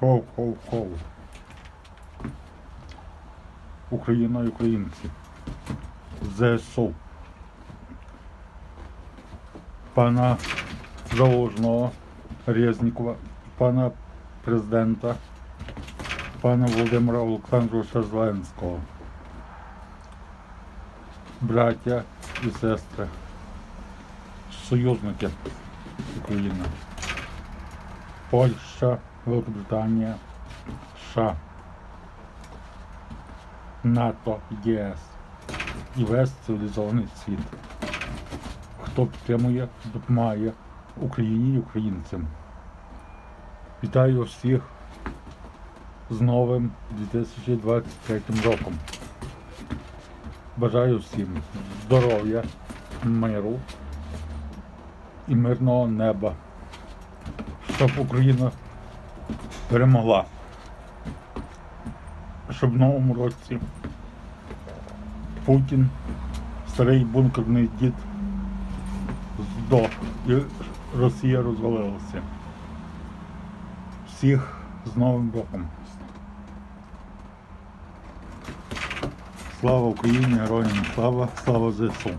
Хоу-хоу-хоу. Україна і українці. ЗСУ. Пана Залужного Резнікова, пана президента, пана Володимира Олександровича Зеленського. Браття і сестри. Союзники України. Польща, Великобританія, США, НАТО, ЄС і весь цивілізований світ. Хто підтримує, допомагає Україні і українцям. Вітаю всіх з новим 2023 роком. Бажаю всім здоров'я, миру і мирного неба щоб Україна перемогла. Щоб в новому році Путін, старий бункерний дід, здох і Росія розвалилася. Всіх з Новим роком. Слава Україні, героям слава, слава ЗСУ.